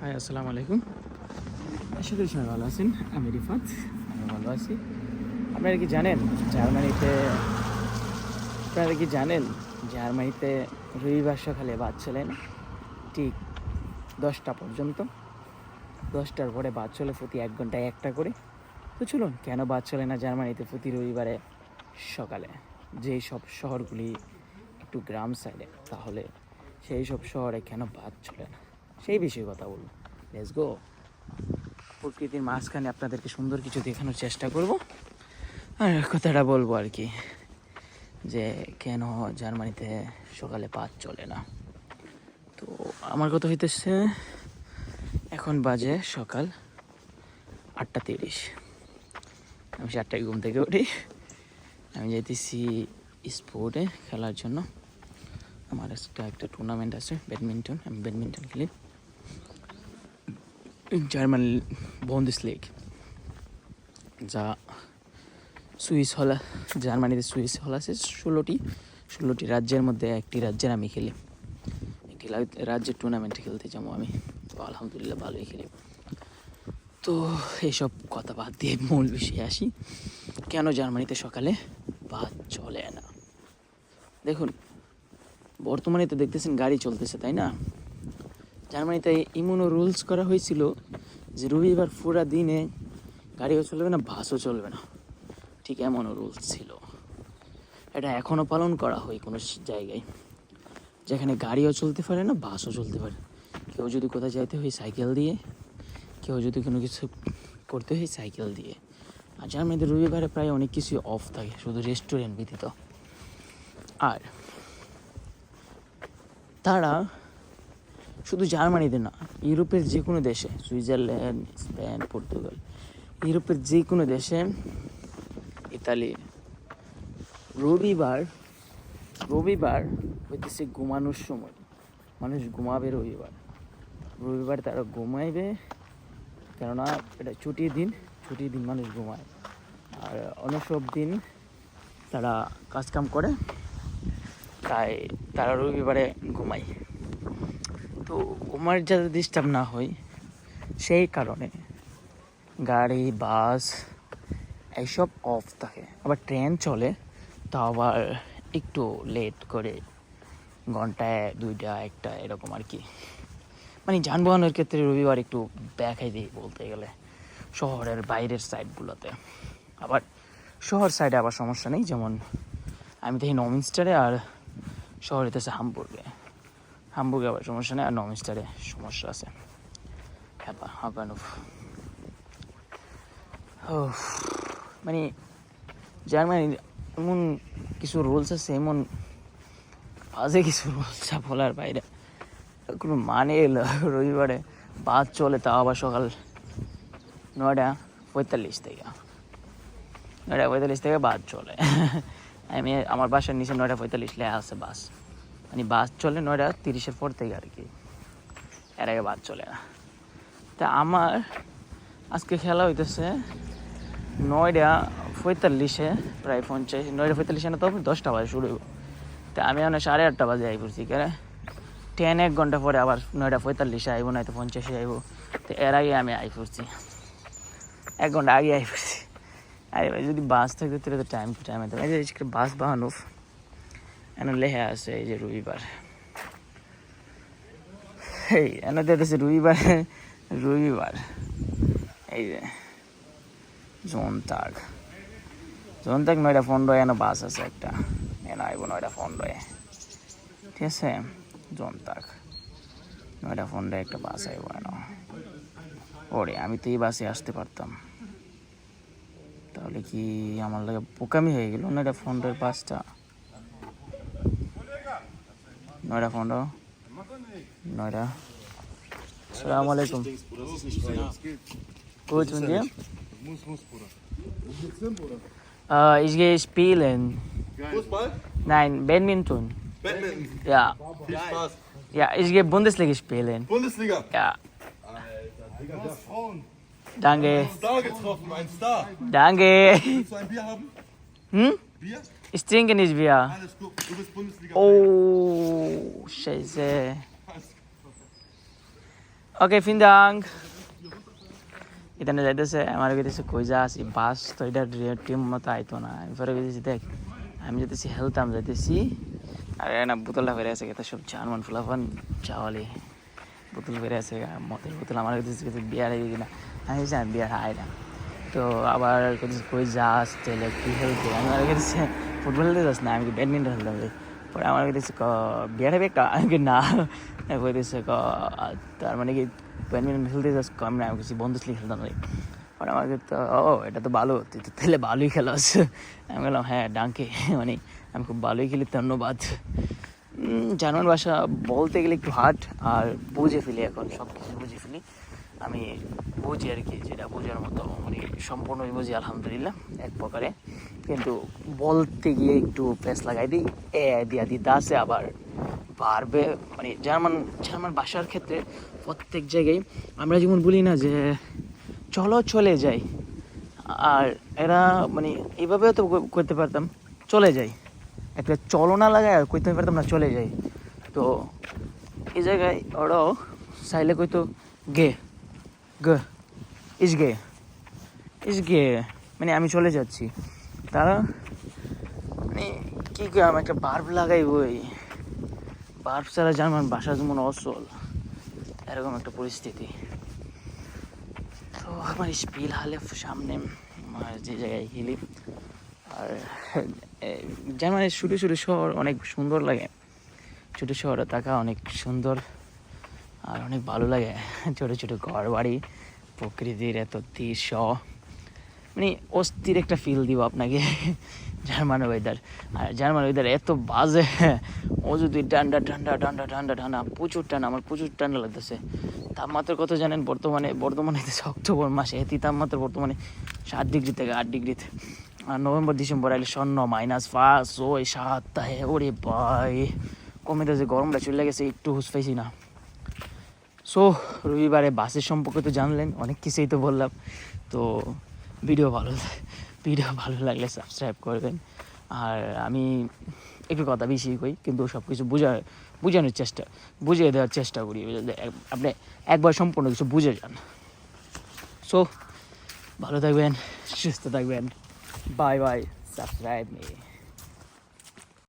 High আসসালামু আলাইকুম। আশা করি সবাই ভালো আছেন। আমি রিফাত। আমি ভালো আছি। আপনারা কি জানেন জার্মানিতে আপনারা কি জানেন জার্মানিতে রবিবার সকালে বাদ চলেন ঠিক দশটা পর্যন্ত। দশটার পরে বাদ চলে প্রতি এক ঘন্টায় একটা করে। তো চলুন কেন বাদ চলে না জার্মানিতে প্রতি রবিবারে সকালে? যেই সব শহরগুলি একটু গ্রাম সাইডে তাহলে সেই সব শহরে কেন বাদ চলে না? সেই বিষয়ে কথা বলব। লেটস গো প্রকৃতির মাঝখানে আপনাদেরকে সুন্দর কিছু দেখানোর চেষ্টা করব। আর কথাটা বলব আর কি, যে কেন জার্মানিতে সকালে বাদ চলে না। তো আমার কথা হইতেছে, এখন বাজে সকাল আটটা তিরিশ। আমি চারটায় ঘুম থেকে উঠি। আমি যেতেছি স্পোর্টে খেলার জন্য। আমার একটা একটা টুর্নামেন্ট আছে, ব্যাডমিন্টন। আমি ব্যাডমিন্টন খেলি। জার্মান বন্দিস লিগ যা সুইস হল, জার্মানিতে সুইস হল আছে ষোলোটি ষোলোটি রাজ্যের মধ্যে একটি রাজ্যের আমি খেলি। একটি রাজ্যের টুর্নামেন্টে খেলতে যাব আমি। তো আলহামদুলিল্লাহ ভালোই খেলি। তো এইসব কথা বাদ দিয়ে মূল বিষয়ে আসি। কেন জার্মানিতে সকালে বাদ চলে না? দেখুন, বর্তমানে তো দেখতেছেন গাড়ি চলতেছে, তাই না? জার্মানিতে ইমনও রুলস করা হয়েছিল যে রবিবার পুরা দিনে গাড়িও চলবে না, বাসও চলবে না। ঠিক এমনও রুলস ছিল। এটা এখনও পালন করা হয় কোনো জায়গায়, যেখানে গাড়িও চলতে পারে না, বাসও চলতে পারে। কেউ যদি কোথাও যাইতে হয় সাইকেল দিয়ে, কেউ যদি কোনো কিছু করতে হয় সাইকেল দিয়ে। আর জার্মানিতে রবিবারে প্রায় অনেক কিছুই অফ থাকে, শুধু রেস্টুরেন্ট ব্যতীত। আর তারা শুধু জার্মানিতে না, ইউরোপের যে কোনো দেশে, সুইজারল্যান্ড, স্পেন, পর্তুগাল, ইউরোপের যে কোনো দেশে, ইতালি, রবিবার রবিবার হইতেছে ঘুমানোর সময়। মানুষ ঘুমাবে রবিবার। রবিবার তারা ঘুমাইবে, কেননা এটা ছুটির দিন ছুটির দিন মানুষ ঘুমায়। আর অন্য সব দিন তারা কাজকাম করে, তাই তারা রবিবারে ঘুমায়। তো ঘুমার যাতে ডিস্টার্ব না হয়, সেই কারণে গাড়ি বাস এইসব অফ থাকে। আবার ট্রেন চলে, তা আবার একটু লেট করে ঘন্টায় দুইটা, একটা, এরকম আর কি। মানে যানবাহনের ক্ষেত্রে রবিবার একটু দেখাই দিই বলতে গেলে, শহরের বাইরের সাইডগুলোতে আবার শহর সাইডে আবার সমস্যা নেই, যেমন আমি দেখি নমিনস্টারে আর শহরে আছে হামবুর্গে হামবুর্গে আবার সমস্যা নেই। আর নমিনস্টারে সমস্যা আছে। হ্যাঁ হাবানুফ মানে জার্মানির এমন কিছু রুলস আছে, এমন বাজে কিছু রুলস বলার বাইরে। কোনো মানে এলো রবিবারে। বাস চলে তাও আবার সকাল নয়টা পঁয়তাল্লিশ থেকে। নয়টা পঁয়তাল্লিশ থেকে বাস চলে। আমি আমার বাসার নিচে নয়টা পঁয়তাল্লিশ লেখা আছে বাস। মানে বাস চলে নয়টা তিরিশের পর থেকে আর কি। এর আগে বাস চলে না। তা আমার আজকে খেলা হইতেছে নয়টা পঁয়তাল্লিশে, প্রায় পঞ্চাশ, নয়টা পঁয়তাল্লিশে না তো, দশটা বাজে শুরু হইব। তা আমি মানে সাড়ে আটটা বাজে আই পড়ছি, কেন? ট্রেন এক ঘণ্টা পরে আবার নয়টা পঁয়তাল্লিশে আইব নয়তো পঞ্চাশে আইব। তো এর আগে আমি আই পড়ছি। এক ঘণ্টা আগে আই পড়ছি। আরে ভাই, যদি বাস থাকতো তাহলে তো টাইম টু টাইম বাস বাহানো এনে লেখা আছে এই যে রবিবার। এই, এনে দিতেছে রবিবার রবিবার। এই যে জোনতাগ জোনতাগ নয়টা পনেরো এনে বাস আছে একটা। এনে আইব নয়টা পনেরোয়। ঠিক আছে? জোনতাগ নয়টা পনেরো একটা বাস আইব এনে। ওরে, আমি তো এই বাসে আসতে পারতাম। তাহলে কি আমার লাগে বোকামি হয়ে গেল? নয়টা পনেরোর বাসটা? নয়টা পনেরো নয়টা আসসালামু আলাইকুম Das ist nicht fair. Das geht. Gut, und dir? Muss, muss, Bruder. Wo geht's hin, Bruder? Äh, ich gehe spielen. Fußball? Nein, Badminton. Badminton. Ja. Viel Spaß. Ja, ich gehe Bundesliga spielen. Bundesliga. Ja. Alter, Digga, der Frauen. Danke. Star getroffen, ein Star. Danke. Willst du ein Bier haben? Hm? Ich trinke nicht Bier. Alles gut. Du bist Bundesliga. Oh, scheiße. ওকে ফিন্দাং এখানে যাইতেছে আমার কাছে কই যা আছি বাস তো এটা team মতো আইতো না আমি পরে গেছি দেখ আমি যেতেছি হেলতাম যাইতেছি আর না বোতলটা বেড়ে আছে এটা সব জার্মান ফুলাফান চাওয়ালি বোতল বেড়ে আছে মতের বোতল আমার কিছু বিয়ার হয়ে কিনা আমি বিয়ার হয় না তো আবার কই যাস, তাহলে কি খেলতে আমি আর কাছে ফুটবল খেলতে যাস না, আমি ব্যাডমিন্টন খেলতাম রে? পরে আমার কাছে ক বিয়ার হবে আমি না। কইতেছে, ক, তার মানে কি ব্যাডমিন্টন খেলতে যাস? কম না, আমি কিছু বন্ধু ছিল খেলতাম রে। পরে আমার কাছে তো ও, এটা তো ভালো, তুই তো তাহলে ভালোই খেলাস। আমি বললাম হ্যাঁ ডাঙ্কে। মানে আমি খুব ভালোই খেলি, ধন্যবাদ। জার্মান ভাষা বলতে গেলে একটু হার্ড আর বুঝে ফেলি এখন সব কিছু বুঝে ফেলি। আমি বুঝি আর কি, যেটা বোঝার মতো মানে সম্পূর্ণই বুঝি, আলহামদুলিল্লাহ, এক প্রকারে। কিন্তু বলতে গিয়ে একটু ফেস লাগাই দিই, এ, দিয়া দিতে আছে, আবার বাড়বে। মানে জার্মান জার্মান ভাষার ক্ষেত্রে প্রত্যেক জায়গায় আমরা যেমন বলি না যে, চলো, চলে যাই। আর এরা মানে এইভাবেও তো করতে পারতাম, চলে যাই। একটা চলো না লাগায় আর কইতে পারতাম না, চলে যাই। তো এই জায়গায় ওরাও চাইলে কইতো, গে, গ, ইস গে ইস গে। মানে আমি চলে যাচ্ছি। তারা মানে কি করে আমি একটা বার্ব লাগাই বই বার্ব ছাড়া জার্মান বাসা যেমন অসল, এরকম একটা পরিস্থিতি। তো আমার স্পিল হালে সামনে আমার যে জায়গায় হিলি আর জার্মানির ছোটো ছোটো শহর অনেক সুন্দর লাগে। ছোটো শহরে থাকা অনেক সুন্দর আর অনেক ভালো লাগে। ছোটো ছোটো ঘর বাড়ি প্রকৃতির এত দৃশ্য। মানে অস্থির একটা ফিল দিব আপনাকে জার্মান ওয়েদার আর জার্মান ওয়েদার এত বাজে। ও যদি ঠান্ডা ঠান্ডা ঠান্ডা ঠান্ডা ঠান্ডা, প্রচুর ঠান্ডা, আমার প্রচুর ঠান্ডা লাগতেছে। তাপমাত্রা কত জানেন? বর্তমানে বর্তমানে অক্টোবর মাসে এতি তাপমাত্রা বর্তমানে সাত ডিগ্রি থেকে আট ডিগ্রিতে নভেম্বর, ডিসেম্বর আইলে শূন্য মাইনাস পাঁচ, ওই সাত তাহে ওরে ভাই। কমে যে গরমটা চলে গেছে, একটু হুস পাইছি না। সো রবিবারে বাসের সম্পর্কে তো জানলেন, অনেক কিছুই তো বললাম। তো ভিডিও ভালো ভিডিও ভালো লাগলে সাবস্ক্রাইব করবেন। আর আমি একটু কথা বেশি কই, কিন্তু সব কিছু বোঝা, বোঝানোর চেষ্টা, বুঝিয়ে দেওয়ার চেষ্টা করি। আপনি একবার সম্পূর্ণ কিছু বুঝে যান। সো ভালো থাকবেন, সুস্থ থাকবেন। Bye bye subscribe me